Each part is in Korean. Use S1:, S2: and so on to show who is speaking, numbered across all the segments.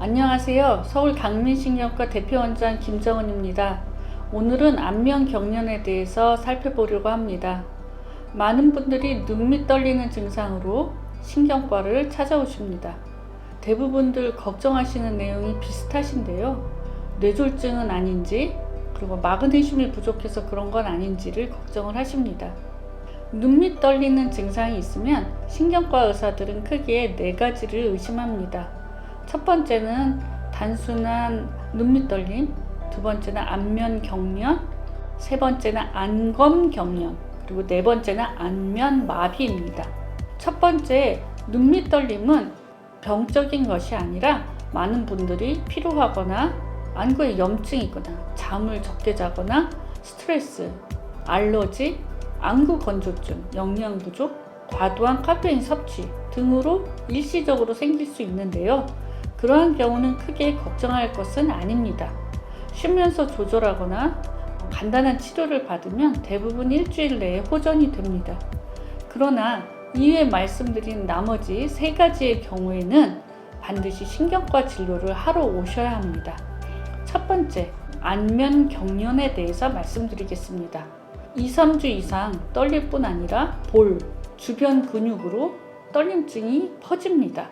S1: 안녕하세요. 서울 강민신경과 대표원장 김정은입니다. 오늘은 안면 경련에 대해서 살펴보려고 합니다. 많은 분들이 눈밑 떨리는 증상으로 신경과를 찾아오십니다. 대부분들 걱정하시는 내용이 비슷하신데요. 뇌졸중은 아닌지, 그리고 마그네슘이 부족해서 그런 건 아닌지를 걱정을 하십니다. 눈밑 떨리는 증상이 있으면 신경과 의사들은 크게 네 가지를 의심합니다. 첫 번째는 단순한 눈밑 떨림, 두 번째는 안면 경련, 세 번째는 안검 경련, 그리고 네 번째는 안면 마비입니다. 첫 번째 눈밑 떨림은 병적인 것이 아니라 많은 분들이 피로하거나 안구에 염증이 있거나 잠을 적게 자거나 스트레스, 알러지, 안구 건조증, 영양 부족, 과도한 카페인 섭취 등으로 일시적으로 생길 수 있는데요. 그러한 경우는 크게 걱정할 것은 아닙니다. 쉬면서 조절하거나 간단한 치료를 받으면 대부분 일주일 내에 호전이 됩니다. 그러나 이외에 말씀드린 나머지 세 가지의 경우에는 반드시 신경과 진료를 하러 오셔야 합니다. 첫 번째, 안면 경련에 대해서 말씀드리겠습니다. 2, 3주 이상 떨릴 뿐 아니라 볼, 주변 근육으로 떨림증이 퍼집니다.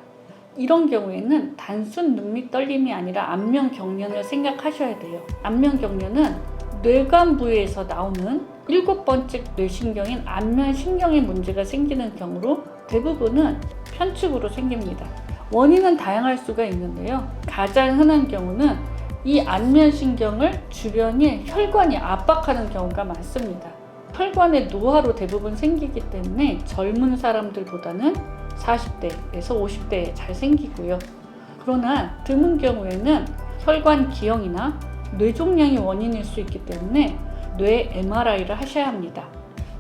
S1: 이런 경우에는 단순 눈밑 떨림이 아니라 안면 경련을 생각하셔야 돼요. 안면 경련은 뇌관 부에서 나오는 일곱 번째 뇌신경인 안면 신경에 문제가 생기는 경우로 대부분은 편측으로 생깁니다. 원인은 다양할 수가 있는데요. 가장 흔한 경우는 이 안면 신경을 주변에 혈관이 압박하는 경우가 많습니다. 혈관의 노화로 대부분 생기기 때문에 젊은 사람들보다는 40대에서 50대에 잘 생기고요. 그러나 드문 경우에는 혈관 기형이나 뇌종양이 원인일 수 있기 때문에 뇌 MRI를 하셔야 합니다.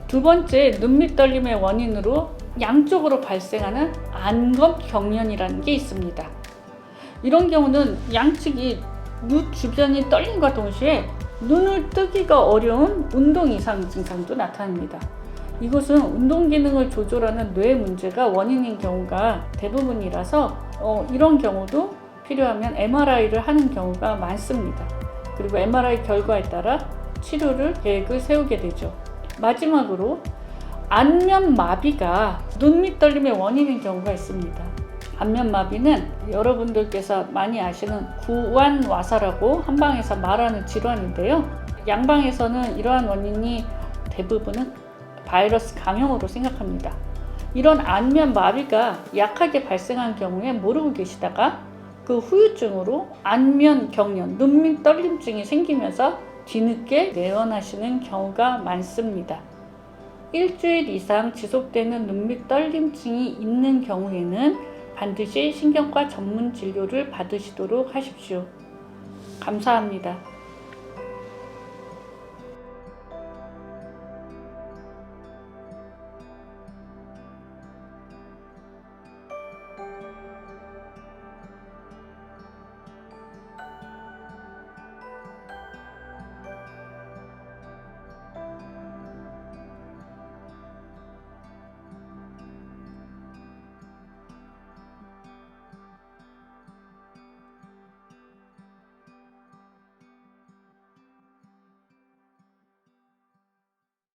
S1: 두 번째, 눈밑 떨림의 원인으로 양쪽으로 발생하는 안검 경련이라는 게 있습니다. 이런 경우는 양측이 눈 주변이 떨림과 동시에 눈을 뜨기가 어려운 운동 이상 증상도 나타납니다. 이것은 운동 기능을 조절하는 뇌 문제가 원인인 경우가 대부분이라서 어, 이런 경우도 필요하면 MRI를 하는 경우가 많습니다. 그리고 MRI 결과에 따라 치료를 계획을 세우게 되죠. 마지막으로 안면 마비가 눈 밑 떨림의 원인인 경우가 있습니다. 안면 마비는 여러분들께서 많이 아시는 구완와사라고 한방에서 말하는 질환인데요. 양방에서는 이러한 원인이 대부분은 바이러스 감염으로 생각합니다. 이런 안면 마비가 약하게 발생한 경우에 모르고 계시다가 그 후유증으로 안면 경련, 눈밑 떨림증이 생기면서 뒤늦게 내원하시는 경우가 많습니다. 일주일 이상 지속되는 눈밑 떨림증이 있는 경우에는 반드시 신경과 전문 진료를 받으시도록 하십시오. 감사합니다.